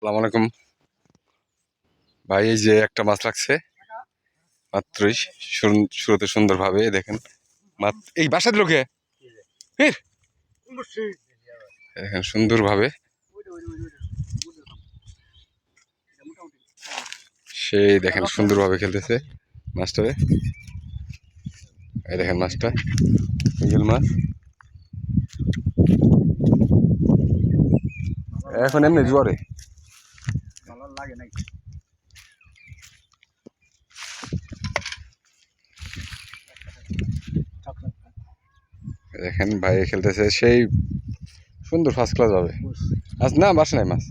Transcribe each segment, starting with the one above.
সালাম আলাইকুম। ভাই, এই যে একটা মাছ লাগছে। মাত্রই শুরু- শুরুতে সুন্দরভাবে দেখেন। এই বাসা দিল কে দেখেন সুন্দরভাবে। সেই দেখেন সুন্দরভাবে খেলতেছে মাছটারে এই দেখেন মাছটা সিঙ্গেল মাছ। এখন এমনি জোয়ারে। লাগে নাই দেখেন ভাই খেলতেছে সেই সুন্দর ফার্স্ট ক্লাস হবে মাছ না বাসা নাই মাছ।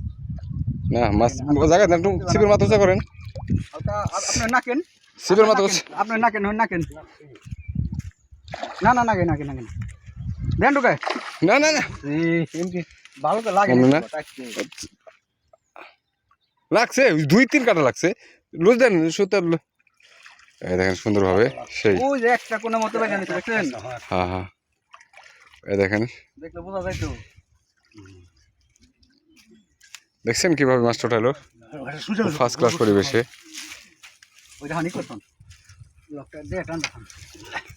না মাছ জায়গা না একটু সিপের মাথা উঁচা করেন। সিপের মাথা উঁচা আপনার নাকেন নাকেন। না না নাকে নাকে নাকেন। দেন ঢুকায় না না না। ভালো তো লাগে না? লাগছে দুই তিন কাটা লাগছে। লুজ দেন সুতার এই দেখেন সুন্দরভাবে সেই। একটা কোনো মতো দেখছেন হ্যাঁ হ্যাঁ। এই দেখেন। দেখলে বোঝা যায় তো। দেখছেন কীভাবে মাছটা উঠালো ফার্স্ট ক্লাস পরিবেশে।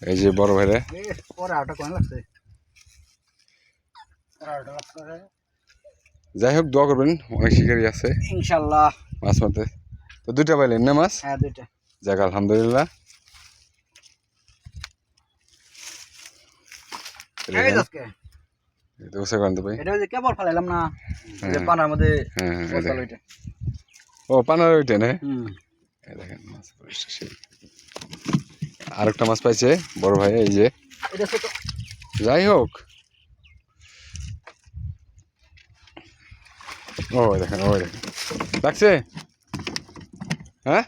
এই যে বড় ভাইরা। যাই হোক দোয়া করবেন অনেক শিকারি আছে। ইনশাল্লাহ। মাছ মারতে। তো দুইটা পাইলেন না মাছ? হ্যাঁ দুইটা। যাক আলহামদুলিল্লাহ। এই এই দেখেন, আজকে। এই তো উঁচা করেন তো ভাই এটা ওই যে কেবল ফেলাইলাম না? যে হ্যাঁ। পানার মধ্যে হ্যাঁ হ্যাঁ, ও পানার ওইটা না? দেখেন মাছ পরিষ্কার সেই। আরেকটা মাছ পাইছে বড় ভাই এই যে। যাই হোক। ওই দেখেন ওই দেখেন লাগছে হ্যাঁ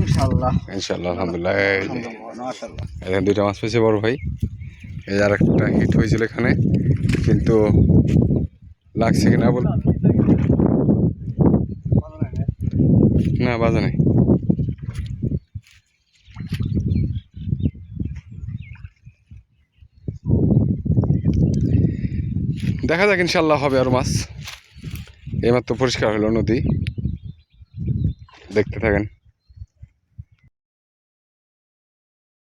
ইনশাল্লাহ ইনশাল্লাহ আলহামদুলিল্লাহ এখানে দুইটা মাছ পেয়েছে বড় ভাই। এই আর একটা হিট হয়েছিল এখানে কিন্তু লাগছে কিনা বল না বাজে নাই। দেখা যাক ইনশাল্লাহ হবে আর মাছ। এইমাত্র পরিষ্কার হলো নদী। দেখতে থাকেন।